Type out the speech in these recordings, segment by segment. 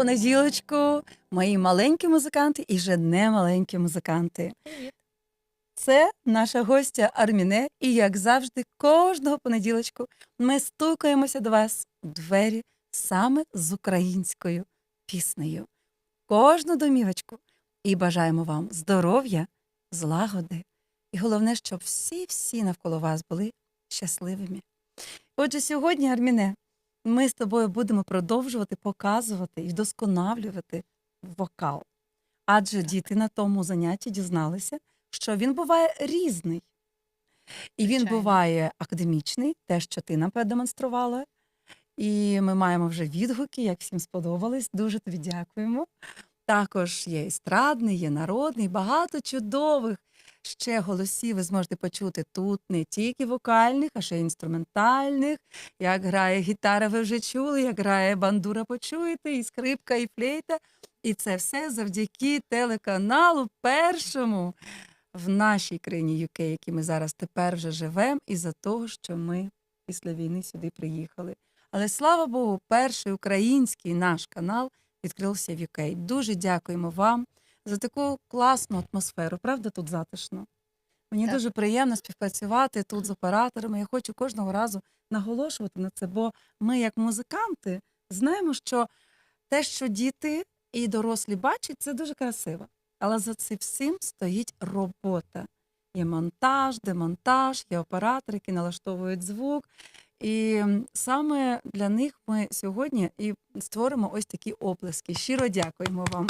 Понеділочку, мої маленькі музиканти і вже не маленькі музиканти. Це наша гостя Арміне, і як завжди, кожного понеділочку ми стукаємося до вас у двері саме з українською піснею. Кожну домівочку і бажаємо вам здоров'я, злагоди, і головне, щоб всі-всі навколо вас були щасливими. Отже, сьогодні, Арміне, ми з тобою будемо продовжувати показувати і вдосконалювати вокал. Адже діти на тому занятті дізналися, що він буває різний. І він Звичайно. буває академічний, те, що ти нам продемонструвала. І ми маємо вже відгуки, як всім сподобались. Дуже тобі дякуємо. Також є естрадний, є народний, багато чудових ще голосів ви зможете почути тут не тільки вокальних, а ще й інструментальних. Як грає гітара, ви вже чули, як грає бандура, почуєте, і скрипка, і флейта. І це все завдяки телеканалу першому в нашій країні UK, який ми зараз тепер вже живемо, із-за того, що ми після війни сюди приїхали. Але слава Богу, перший український наш канал відкрився в UK. Дуже дякуємо вам за таку класну атмосферу. Правда, тут затишно. Мені Так. дуже приємно співпрацювати тут з операторами. Я хочу кожного разу наголошувати на це, бо ми, як музиканти, знаємо, що те, що діти і дорослі бачать, це дуже красиво. Але за цим всім стоїть робота. Є монтаж, демонтаж, є оператори, які налаштовують звук. І саме для них ми сьогодні і створимо ось такі оплески. Щиро дякуємо вам.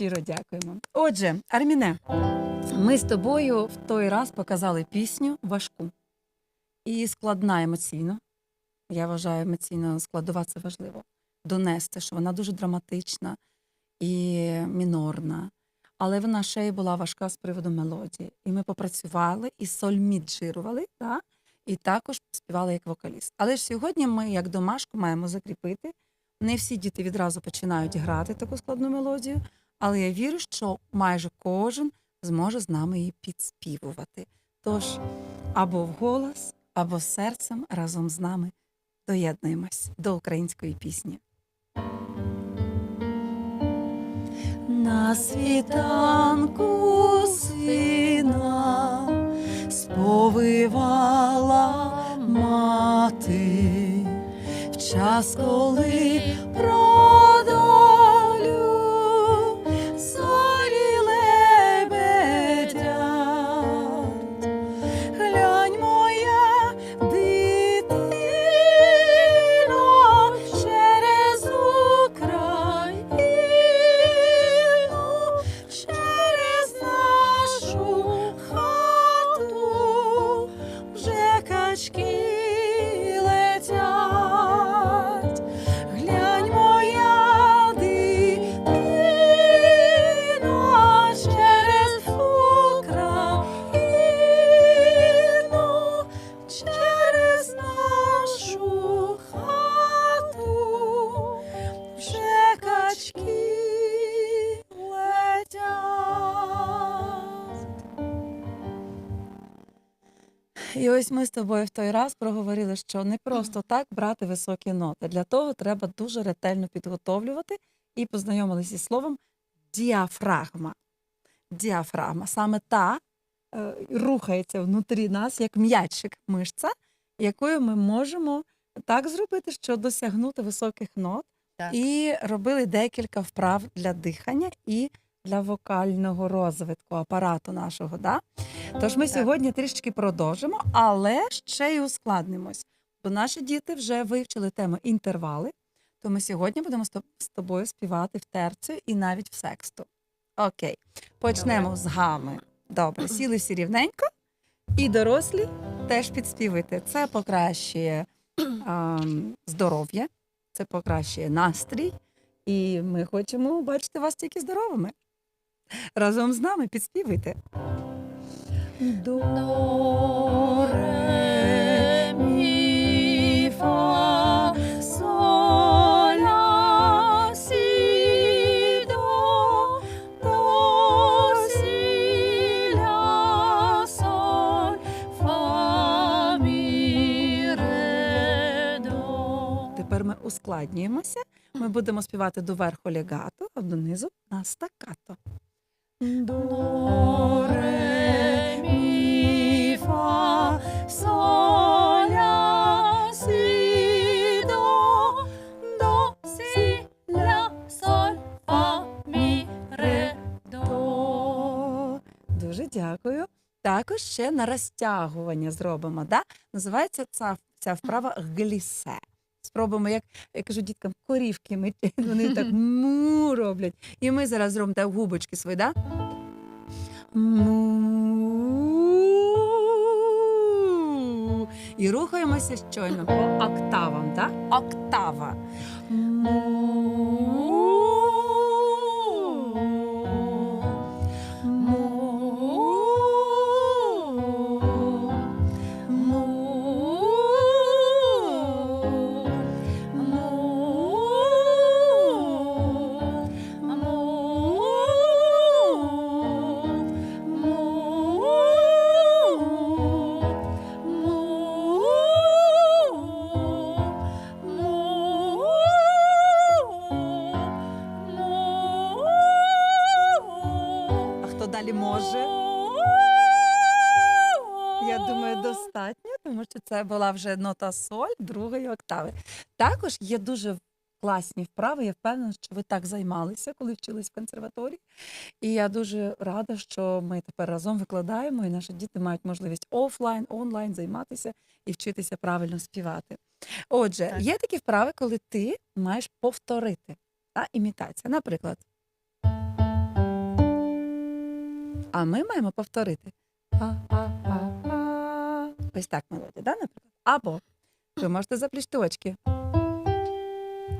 Щиро дякуємо. Отже, Арміне, ми з тобою в той раз показали пісню важку і складна емоційно. Я вважаю, емоційно складова це важливо. Донести, що вона дуже драматична і мінорна. Але вона ще й була важка з приводу мелодії. І ми попрацювали і сольміджирували, та? і також співали як вокаліст. Але ж сьогодні ми, як домашку, маємо закріпити. Не всі діти відразу починають грати таку складну мелодію, але я вірю, що майже кожен зможе з нами її підспівувати. Тож або вголос, або серцем разом з нами доєднуємось до української пісні. На світанку сина сповивала мати в час, коли про І ось ми з тобою в той раз проговорили, що не просто так брати високі ноти. Для того треба дуже ретельно підготовлювати і познайомилися зі словом діафрагма. Діафрагма саме та е, рухається внутрі нас, як м'ячик, мишця, якою ми можемо так зробити, що досягнути високих нот. Так. І робили декілька вправ для дихання і для вокального розвитку апарату нашого. Да? Тож ми сьогодні трішки продовжимо, але ще й ускладнимось. Бо наші діти вже вивчили тему інтервали, то ми сьогодні будемо з з тобою співати в терцію і навіть в сексту. Окей, почнемо Добре. з гами. Добре, сіли всі рівненько, і дорослі теж підспівуйте. Це покращує ем, здоров'я, це покращує настрій, і ми хочемо бачити вас тільки здоровими. Разом з нами підспівуйте. До, ре, мі, фа, соль, ля, сі, до, до, сі, ля, соль, фа, мі, ре, до. Тепер ми ускладнюємося. Ми будемо співати доверху легато, а донизу на стакато. Дуже дякую. Також ще на розтягування зробимо. Да? Називається ця, ця вправа глісе. Спробуємо, як я кажу діткам, корівки ми, вони так му роблять. І ми зараз зробимо так губочки свої, да? Му. І рухаємося щойно по октавам, так? Октава. Му. Це була вже нота соль другої октави. Також є дуже класні вправи. Я впевнена, що ви так займалися, коли вчились в консерваторії. І я дуже рада, що ми тепер разом викладаємо, і наші діти мають можливість офлайн, онлайн займатися і вчитися правильно співати. Отже, Так. є такі вправи, коли ти маєш повторити та імітація. Наприклад. А ми маємо повторити. А-а-а-а. Ось так мелодія, да, наприклад? Або ви можете заплющити очки.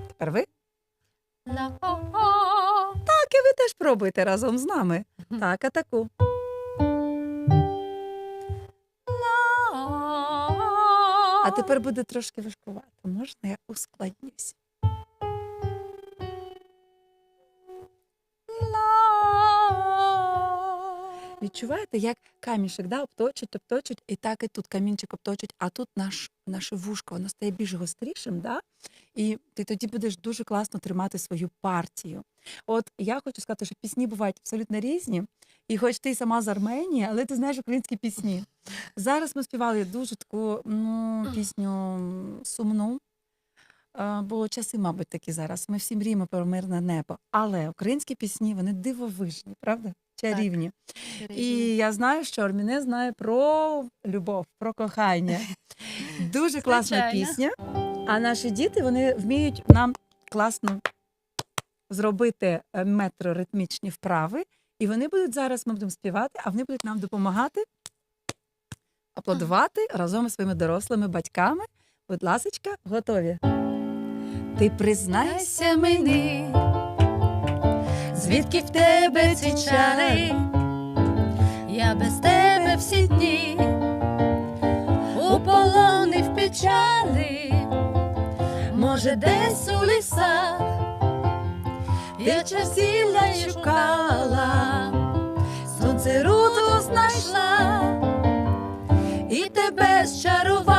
Тепер ви. Так, і ви теж пробуйте разом з нами. Так, атаку. А тепер буде трошки важкувато. Можна я ускладнюсь? Відчуваєте, як камішек да, обточить, обточить, і так і тут камінчик обточить, а тут наш, наше вушко воно стає більш гострішим, да? і ти тоді будеш дуже класно тримати свою партію. От я хочу сказати, що пісні бувають абсолютно різні, і хоч ти сама з Арменії, але ти знаєш українські пісні. Зараз ми співали дуже таку ну, пісню сумну. Бо часи, мабуть, такі зараз. Ми всі мріємо про мирне небо. Але українські пісні вони дивовижні, правда? Чарівні. І я знаю, що Арміне знає про любов, про кохання. Дуже класна Звичайно. пісня. А наші діти вони вміють нам класно зробити е, метроритмічні вправи. І вони будуть зараз, ми будемо співати, а вони будуть нам допомагати аплодувати разом із своїми дорослими батьками. Будь ласочка, готові. Ти признайся мені, звідки в тебе ці чари, я без тебе всі дні, у полони в печалі, може, десь у лісах, я часілля й шукала, сонце руту знайшла. І тебе зчарувала.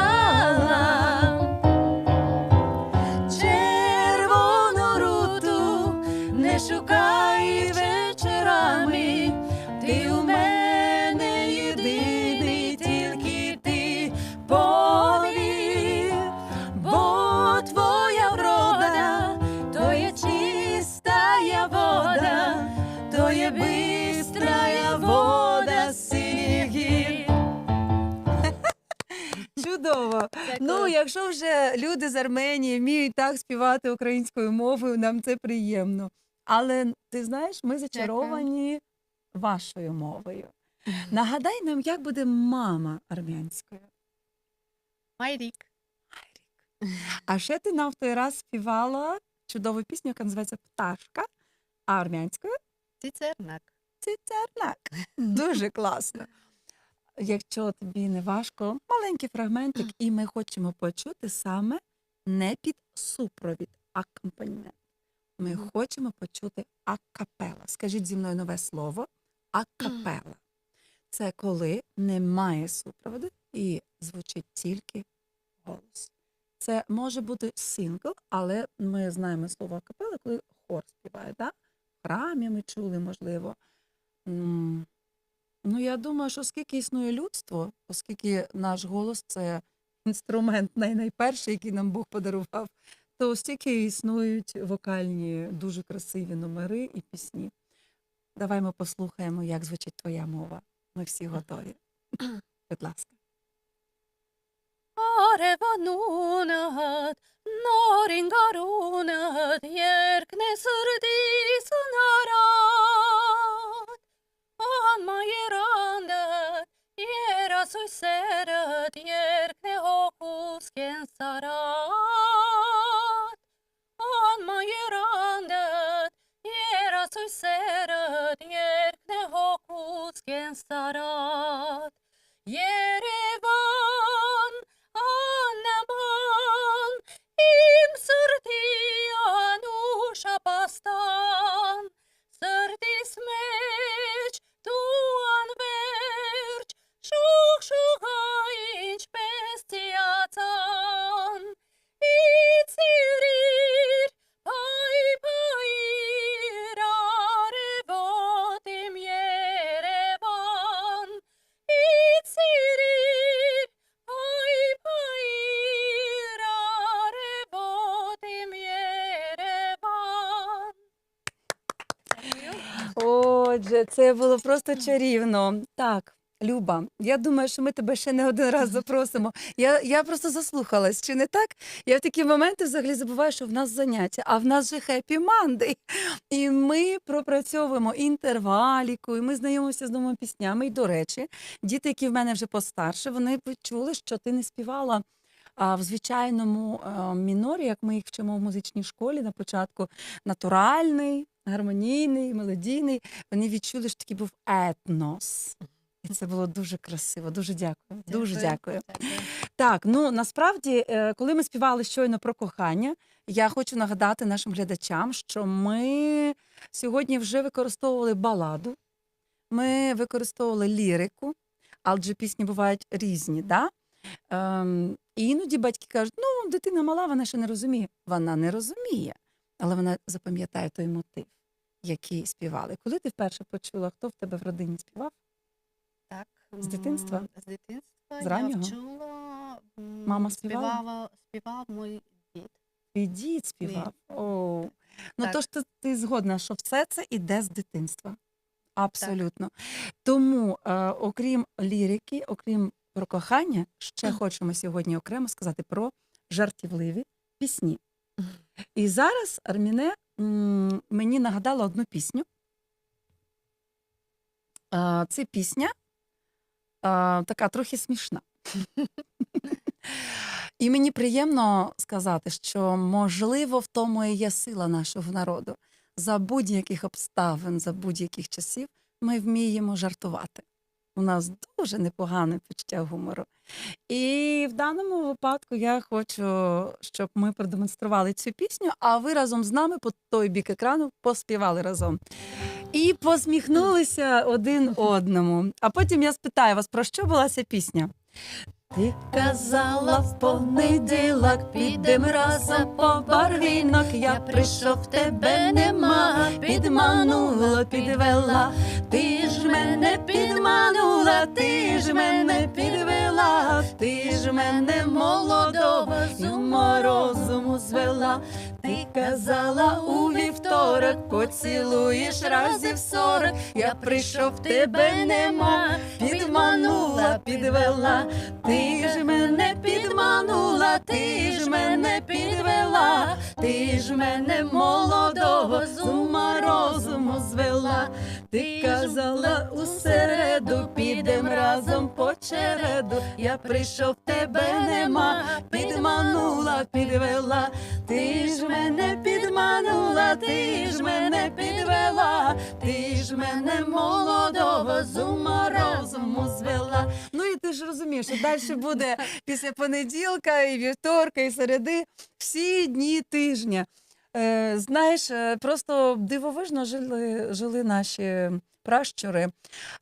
Якщо вже люди з Арменії вміють так співати українською мовою, нам це приємно. Але ти знаєш, ми зачаровані вашою мовою. Нагадай нам, як буде мама армянською. Майрік. А ще ти нам в той раз співала чудову пісню, яка називається Пташка, а армянською Цицернак. цицернак. Дуже класно. Якщо тобі не важко, маленький фрагментик, і ми хочемо почути саме не під супровід, акомпанемент. Ми хочемо почути акапела. Скажіть зі мною нове слово акапела. Це коли немає супроводу і звучить тільки голос. Це може бути сингл, але ми знаємо слово капели, коли хор співає. Да? В храмі ми чули, можливо. Ну, я думаю, що оскільки існує людство, оскільки наш голос це інструмент най- найперший, який нам Бог подарував, то стільки існують вокальні дуже красиві номери і пісні. Давай ми послухаємо, як звучить твоя мова. Ми всі готові. Будь ласка. Arevanuunat, nooringaruunat, järgne sõrdi sõnarat. 만만이란데 예라 술세라 예르네 호쿠스겐 사라 만만이란데 예라 술세라 예르네 호쿠스겐 사라 예 це було просто чарівно. Так, Люба, я думаю, що ми тебе ще не один раз запросимо. Я, я просто заслухалась, чи не так? Я в такі моменти взагалі забуваю, що в нас заняття, а в нас же хеппі мандей. І ми пропрацьовуємо інтерваліку, і ми знайомимося з новими піснями. І, до речі, діти, які в мене вже постарше, вони почули, що ти не співала. А в звичайному е, мінорі, як ми їх вчимо в музичній школі на початку, натуральний, гармонійний, мелодійний. Вони відчули, що такий був етнос. І це було дуже красиво. Дуже дякую. Дуже дякую. Так, ну насправді, е, коли ми співали щойно про кохання, я хочу нагадати нашим глядачам, що ми сьогодні вже використовували баладу, ми використовували лірику, адже пісні бувають різні. Да? Ем, і іноді батьки кажуть, ну, дитина мала, вона ще не розуміє. Вона не розуміє, але вона запам'ятає той мотив, який співали. Коли ти вперше почула, хто в тебе в родині співав? Так. З дитинства? З дитинства З раннього? я вчула. Мама співала? співала? Співав мій дід. Твій дід співав. О. Ну, Так. тож ти, ти згодна, що все це іде з дитинства. Абсолютно. Тому, е, окрім лірики, окрім про кохання, ще хочемо сьогодні окремо сказати про жартівливі пісні. І зараз Арміне мені нагадала одну пісню. Це пісня така трохи смішна. І мені приємно сказати, що можливо в тому і є сила нашого народу. За будь-яких обставин, за будь-яких часів ми вміємо жартувати. У нас дуже непогане почуття гумору. І в даному випадку я хочу, щоб ми продемонстрували цю пісню, а ви разом з нами по той бік екрану поспівали разом. І посміхнулися один одному. А потім я спитаю вас, про що була ця пісня? Ти казала в понеділок, підем разом по барвінок. Я прийшов, тебе нема, підманула, підвела. Ти ж мене підманула, ти ж мене підвела, ти ж мене молодого з морозуму розуму звела. Ти казала у вівторок, поцілуєш разів сорок. Я прийшов, тебе нема, підманула, підвела. Ти ж мене підманула, ти ж мене підвела, ти ж мене молодого з ума розуму звела. Ти казала у середу, підем разом по череду. Я прийшов, тебе нема, підманула, підвела. Ти ж мене підманула, ти ж мене підвела, ти ж мене молодого з ума розуму звела. Ну і ти ж розумієш, що далі буде після понеділка, і вівторка, і середи всі дні тижня. Е, знаєш, е, просто дивовижно жили, жили наші пращури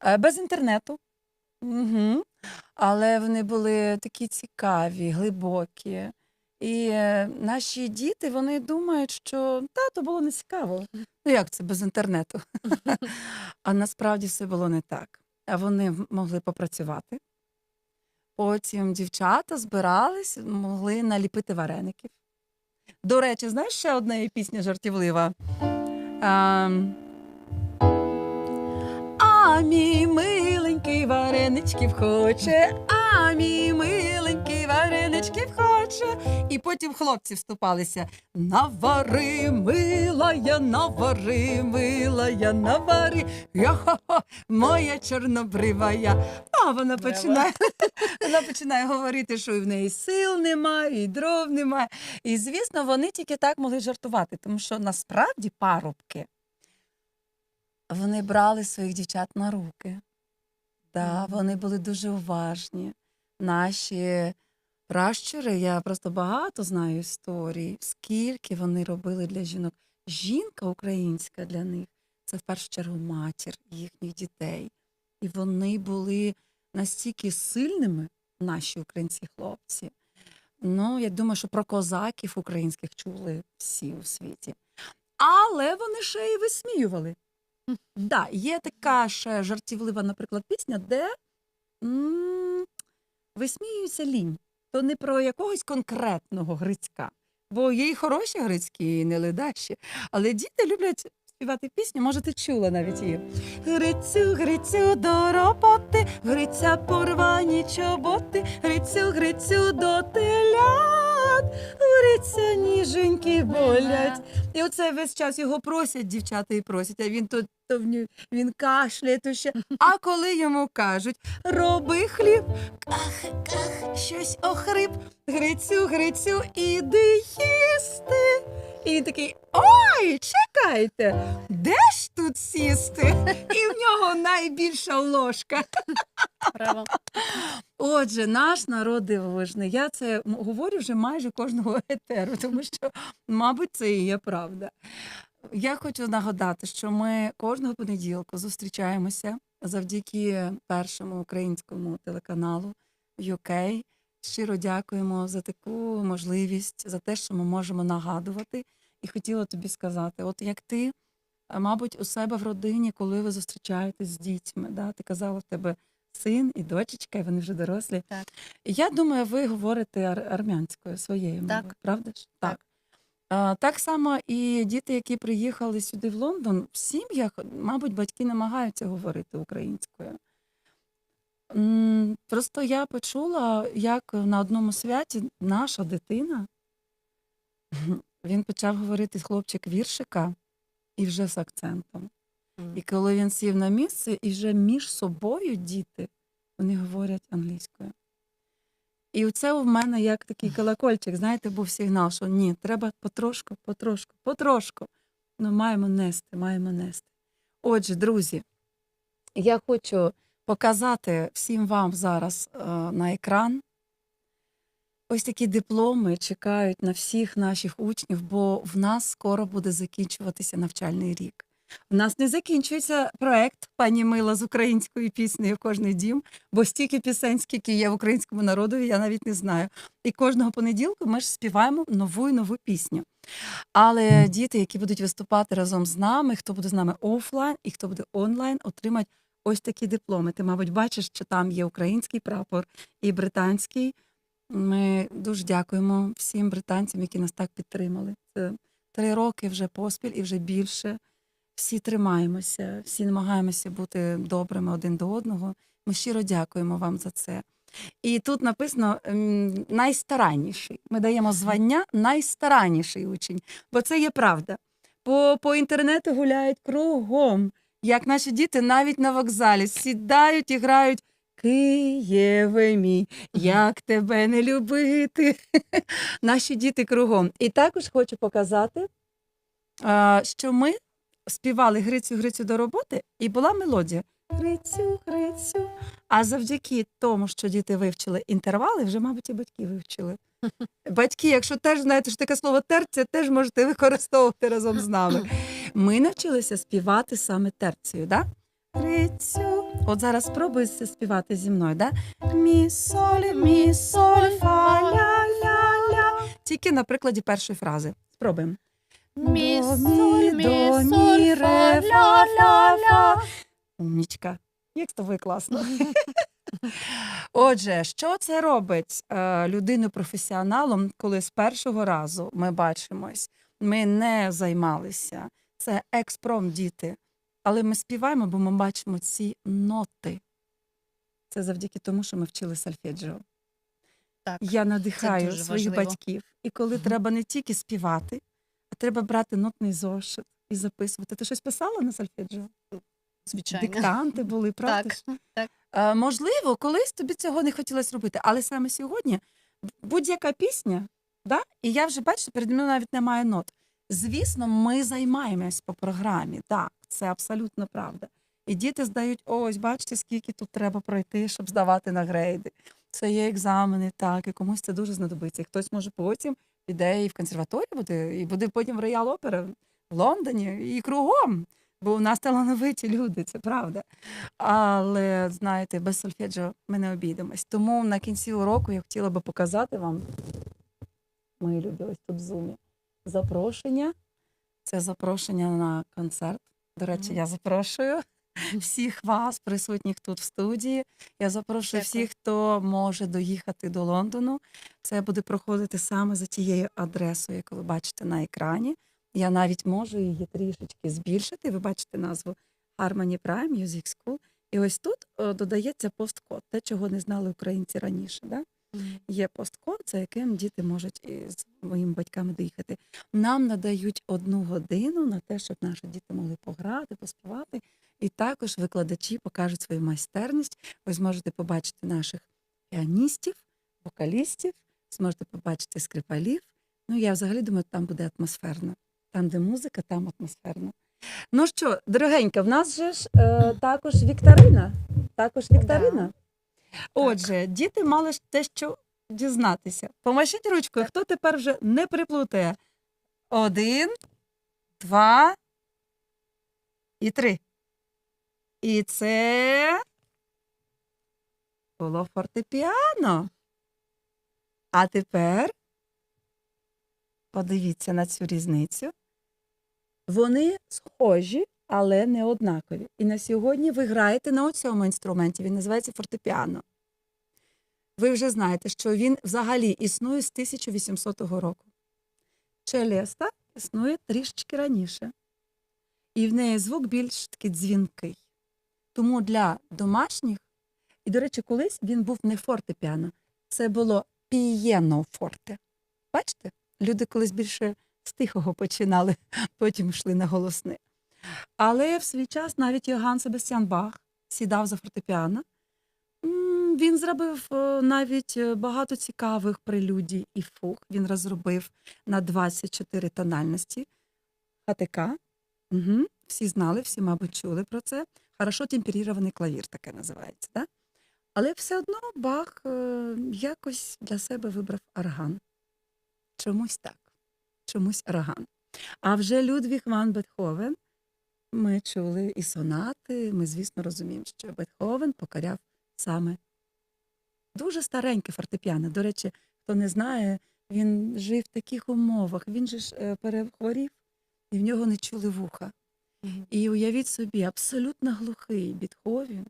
е, без інтернету. Угу. Але вони були такі цікаві, глибокі. І наші діти вони думають, що та, то було не цікаво. Ну як це без інтернету? а насправді все було не так. А вони могли попрацювати. Потім дівчата збирались, могли наліпити вареників. До речі, знаєш, ще одна є пісня жартівлива. А, А мій миленький вареничків хоче, а мій миленький вареничків хоче. І потім хлопці вступалися. Навари, милая, навари, милая, навари. Йо-хо-хо, моя чорнобрива я. А вона починає, вона починає говорити, що і в неї сил немає, і дров немає. І звісно, вони тільки так могли жартувати, тому що насправді парубки вони брали своїх дівчат на руки. Да, вони були дуже уважні. Наші пращури, я просто багато знаю історій, скільки вони робили для жінок. Жінка українська для них це в першу чергу матір їхніх дітей. І вони були настільки сильними, наші українські хлопці. Ну, я думаю, що про козаків українських чули всі у світі. Але вони ще й висміювали. Да, є така ще жартівлива, наприклад, пісня, де висміюється лінь. То не про якогось конкретного Грицька. Бо є і хороші Грицькі, і не ледащі. Але діти люблять співати пісню, може, ти чула навіть її. Грицю, Грицю до роботи, Гриця порвані чоботи, Грицю, Грицю до телят, Гриця ніженькі болять. І оце весь час його просять дівчата і просять, а він то, то він кашляє, то ще. А коли йому кажуть роби хліб, ках, ках, щось охрип, Грицю, Грицю, іди їсти. І він такий: ой, чекайте, де ж тут сісти? І в нього найбільша ложка. Браво. Отже, наш народ дивовижний. Я це говорю вже майже кожного етеру, тому що, мабуть, це і є правда. Я хочу нагадати, що ми кожного понеділку зустрічаємося завдяки першому українському телеканалу UK. Щиро дякуємо за таку можливість, за те, що ми можемо нагадувати. І хотіла тобі сказати: от як ти, мабуть, у себе в родині, коли ви зустрічаєтесь з дітьми, да? ти казала, в тебе син і дочечка, і вони вже дорослі. Так. Я думаю, ви говорите ар- армянською своєю мовою, правда ж? Так. Так само і діти, які приїхали сюди в Лондон, в сім'ях, мабуть, батьки намагаються говорити українською. Просто я почула, як на одному святі наша дитина, він почав говорити хлопчик віршика і вже з акцентом. І коли він сів на місце, і вже між собою діти вони говорять англійською. І це в мене як такий колокольчик, знаєте, був сигнал, що ні, треба потрошку, потрошку, потрошку. Ну, маємо нести, маємо нести. Отже, друзі, я хочу показати всім вам зараз е, на екран. Ось такі дипломи чекають на всіх наших учнів, бо в нас скоро буде закінчуватися навчальний рік. У нас не закінчується проект пані Мила з українською піснею Кожний дім, бо стільки пісень, скільки є в українському народові, я навіть не знаю. І кожного понеділку ми ж співаємо нову і нову пісню. Але діти, які будуть виступати разом з нами, хто буде з нами офлайн і хто буде онлайн, отримають ось такі дипломи. Ти, мабуть, бачиш, що там є український прапор і британський. Ми дуже дякуємо всім британцям, які нас так підтримали. Це три роки вже поспіль і вже більше. Всі тримаємося, всі намагаємося бути добрими один до одного. Ми щиро дякуємо вам за це. І тут написано ем, найстаранніший. Ми даємо звання найстаранніший учень, бо це є правда. По, по інтернету гуляють кругом, як наші діти навіть на вокзалі сідають і грають. Києве мій, як тебе не любити. Наші діти кругом. І також хочу показати, що ми співали Грицю, Грицю до роботи, і була мелодія. Грицю, Грицю. А завдяки тому, що діти вивчили інтервали, вже, мабуть, і батьки вивчили. Батьки, якщо теж знаєте, що таке слово терція, теж можете використовувати разом з нами. Ми навчилися співати саме терцію, да? Грицю, От зараз спробуйте співати зі мною, да? Мі, солі, мі, соль, фа, ля, ля, ля. Тільки на прикладі першої фрази. Спробуємо. Мі, соль, мі, соль, фа, ре, ля, ля, ля. Умнічка. Як з тобою класно. Отже, що це робить е, людину професіоналом, коли з першого разу ми бачимось, ми не займалися. Це експром діти. Але ми співаємо, бо ми бачимо ці ноти. Це завдяки тому, що ми вчили сольфеджіо. Так. Я надихаю своїх важливо. батьків. І коли треба не тільки співати, треба брати нотний зошит і записувати. Ти щось писала на сольфеджіо? Звичайно. Диктанти були, правда? Так, так. Е, можливо, колись тобі цього не хотілося робити, але саме сьогодні будь-яка пісня, да? і я вже бачу, перед мною навіть немає нот. Звісно, ми займаємось по програмі. Так, це абсолютно правда. І діти здають, ось, бачите, скільки тут треба пройти, щоб здавати на грейди. Це є екзамени, так, і комусь це дуже знадобиться. І хтось може потім піде і в консерваторію буде, і буде потім в Роял Опера в Лондоні і кругом. Бо у нас талановиті люди, це правда. Але знаєте, без сольфеджіо ми не обійдемось. Тому на кінці уроку я хотіла би показати вам, мої любі, ось тут в зумі, запрошення. Це запрошення на концерт. До речі, Мгм. я запрошую всіх вас, присутніх тут в студії. Я запрошую Дякую. всіх, хто може доїхати до Лондону. Це буде проходити саме за тією адресою, яку ви бачите на екрані. Я навіть можу її трішечки збільшити. Ви бачите назву Harmony Prime Music School. І ось тут е, додається посткод, те, чого не знали українці раніше. Да? Є посткод, за яким діти можуть із моїми батьками доїхати. Нам надають одну годину на те, щоб наші діти могли пограти, поспівати. І також викладачі покажуть свою майстерність. Ви зможете побачити наших піаністів, вокалістів, зможете побачити скрипалів. Ну, я взагалі думаю, там буде атмосферно. Там, де музика, там атмосферно. Ну що, дорогенька, в нас же ж е, також вікторина. Також вікторина. Отже, діти мали те, що дізнатися. Помашіть ручкою, хто тепер вже не приплутає. Один, два і три. І це було фортепіано. А тепер подивіться на цю різницю. Вони схожі, але не однакові. І на сьогодні ви граєте на цьому інструменті. Він називається фортепіано. Ви вже знаєте, що він взагалі існує з 1800 року. Челеста існує трішечки раніше. І в неї звук більш такий дзвінкий. Тому для домашніх, і, до речі, колись він був не фортепіано, це було пієнофорте. Бачите? Люди колись більше з тихого починали, потім йшли на голосне. Але в свій час навіть Йоганн Себастьян Бах сідав за фортепіано. Він зробив е, навіть е, багато цікавих прелюдій і фуг. Він розробив на 24 тональності ХТК. Угу. Всі знали, всі, мабуть, чули про це. Хорошо темперірований клавір таке називається. Да? Але все одно Бах е, якось для себе вибрав орган. Чомусь так. Чомусь орган. А вже Людвіг Ван Бетховен, ми чули і сонати, ми, звісно, розуміємо, що Бетховен покоряв саме дуже стареньке фортепіано. До речі, хто не знає, він жив в таких умовах. Він же ж е, перехворів, і в нього не чули вуха. І уявіть собі, абсолютно глухий Бетховен.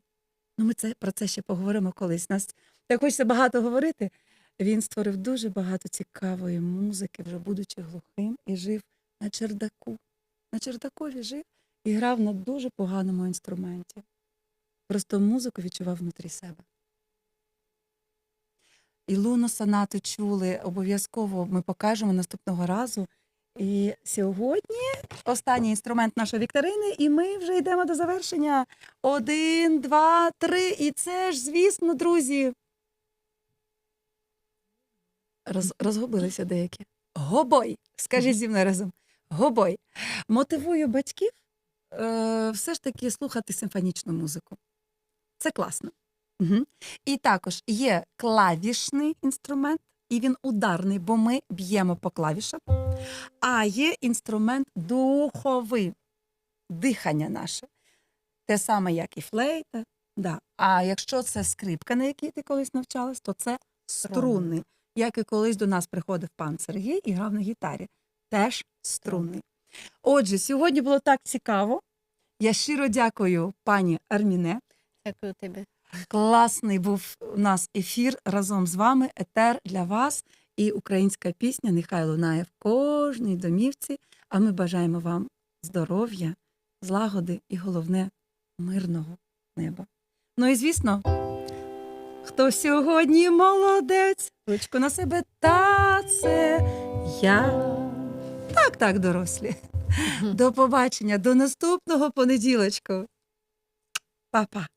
Ну, ми це, про це ще поговоримо колись. Нас так хочеться багато говорити. Він створив дуже багато цікавої музики, вже будучи глухим, і жив на чердаку. На чердакові жив і грав на дуже поганому інструменті. Просто музику відчував внутрі себе. І луну сонату чули, обов'язково ми покажемо наступного разу. І сьогодні останній інструмент нашої вікторини, і ми вже йдемо до завершення. Один, два, три. І це ж, звісно, друзі. Роз, розгубилися деякі. Гобой. Скажіть зі мною разом. Гобой. Мотивую батьків е, все ж таки слухати симфонічну музику. Це класно. Угу. І також є клавішний інструмент, і він ударний, бо ми б'ємо по клавішам. А є інструмент духовий, дихання наше. Те саме, як і флейта, Да. А якщо це скрипка, на якій ти колись навчалась, то це струнний. Як і колись до нас приходив пан Сергій і грав на гітарі. Теж струнний. Отже, сьогодні було так цікаво. Я щиро дякую пані Арміне. Дякую тобі. Класний був у нас ефір разом з вами. Етер для вас і українська пісня нехай лунає в кожній домівці. А ми бажаємо вам здоров'я, злагоди і головне мирного неба. Ну і звісно, хто сьогодні молодець, ручку на себе та це я. Так, так, дорослі. До побачення, до наступного понеділочку. Па-па.